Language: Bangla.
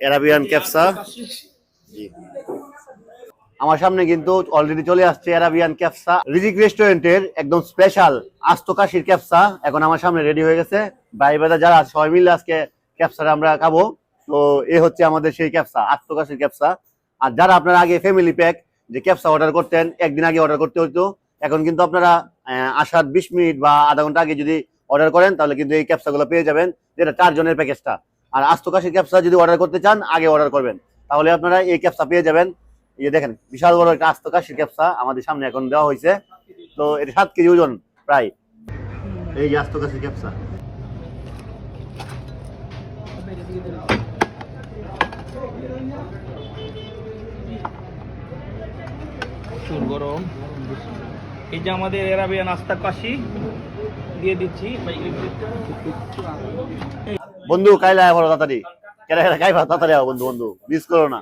অ্যারাবিয়ান ক্যাপসা জি। আমার সামনে কিন্তু অলরেডি চলে আসছে অ্যারাবিয়ান ক্যাপসা রিজিক রেস্টুরেন্টের একদম স্পেশাল আস্ত কাশির ক্যাপসা এখন আমার সামনে রেডি হয়ে গেছে। ভাই বেদা যারা সবাই মিলে আজকে ক্যাপসাটা আমরা খাব। তো এ হচ্ছে আমাদের সেই ক্যাপসা আস্ত কাশির ক্যাপসা আর যারা আপনারা আগে ফ্যামিলি প্যাক যে ক্যাপসা অর্ডার করতেন, একদিন আগে অর্ডার করতে হতো এখন কিন্তু আপনারা আসার বিশ মিনিট বা আধা ঘণ্টা আগে যদি অর্ডার করেন, তাহলে কিন্তু এই ক্যাপসাগুলো পেয়ে যাবেন। যেটা চারজনের প্যাকেজটা আর আস্ত কাশির ক্যাপসা যদি অর্ডার করতে চান, আগে অর্ডার করবেন। তাহলে আপনারা এই ক্যাপসা পেয়ে যাবেন। এই দেখেন, বিশাল বড় একটা আস্ত কাশির ক্যাপসা আমাদের সামনে এখন দেওয়া হয়েছে। তো এটা সাত কেজি ওজন প্রায়। এই যে আস্ত কাশির ক্যাপসা গরম। এই যে আমাদের এরাবিয়ান আস্তা কাশি, দিয়ে দিচ্ছি। বন্ধু, কাইলে আয় ভালো, তাড়াতাড়ি। কেরা কেরা, কাইবা, তাড়াতাড়ি আয় বন্ধু বন্ধু। মিস করো না।